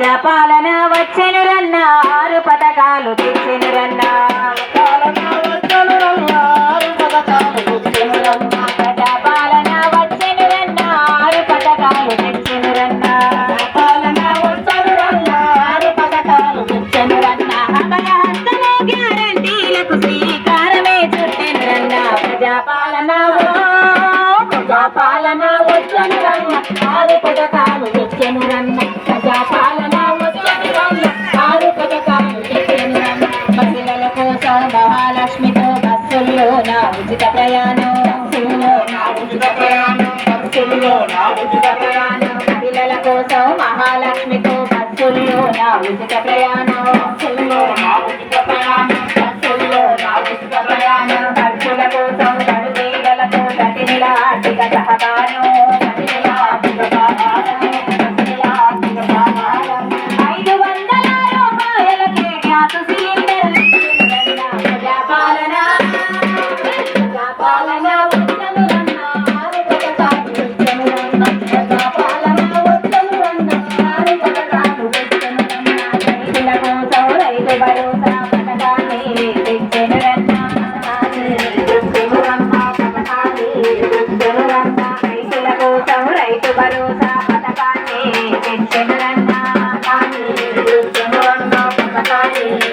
ప్రజాపాలన వచ్చెను రన్న ఆరు పథకాలు తెచ్చెను రన్న ప్రజా వచ్చెను రన్న ఆరు పథకాలు తెచ్చెను రన్న ప్రజాపాలన రన్న రన్న ఆరు పథకాలు లక్ష్మితో బస్సుల్లో నా ఉచిత ప్రయాణం. బస్సుల్లో నా ఉచిత ప్రయాణం. బస్సుల్లో నా ఉచిత ప్రయాణం. మహిళల కోసం మహాలక్ష్మితో బస్సుల్లో నా ఉచిత ప్రయాణం.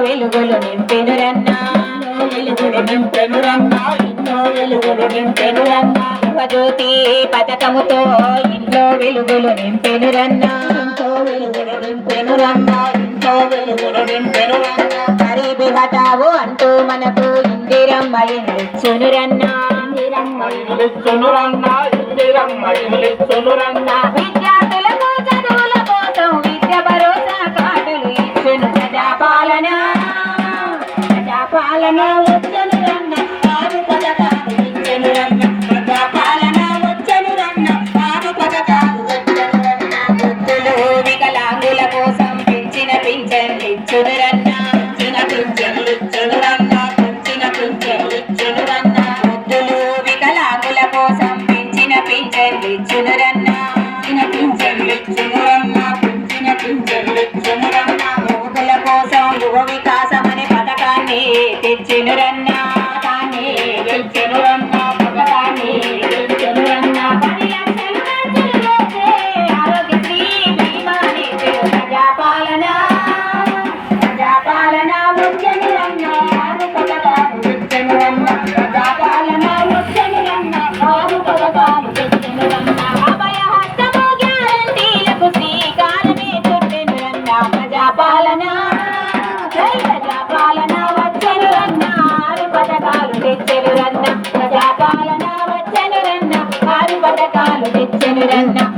వెలుగులు నింపెను రన్న వెలుగులు నింపెను రన్న ఇంట్లో వెలుగులు నింపెను రన్న గృహజ్యోతి పథకముతో ఇంట్లో వెలుగులు నింపెను రన్న ఇంట్లో వెలుగులు నింపెను రన్న ఇంట్లో వెలుగులు నింపెను రన్న గరీబీ హటావు అంటూ మనకు ఇందిరమ్మ ఇచ్చును రన్న ఇందిరమ్మ రన్న విద్యార్థులకు చదువుల ప్రజాపాలన వచ్చను రన్న ఆరు పథకాలు ఇచ్చెను రన్న ప్రజాపాలన వచ్చను రన్న ఆరు పథకాలు వచ్చను రన్న. వృద్ధులు వికలాంగుల కోసం పెంచిన పింఛన్లు ఇచ్చును రన్న పెంచిన పింఛన్లు ఇచ్చును రన్న పెంచిన పింఛన్లు ఇచ్చును రన్న. వృద్ధులు వికలాంగుల కోసం పెంచిన పింఛన్లు ఇచ్చును రన్న పెంచిన పింఛన్లు ఇచ్చును రన్న పెంచిన పింఛన్లు ఇచ్చును రన్న. పథకాన్ని తెచ్చెను రన్న పథకాన్ని తెచ్చెను la la la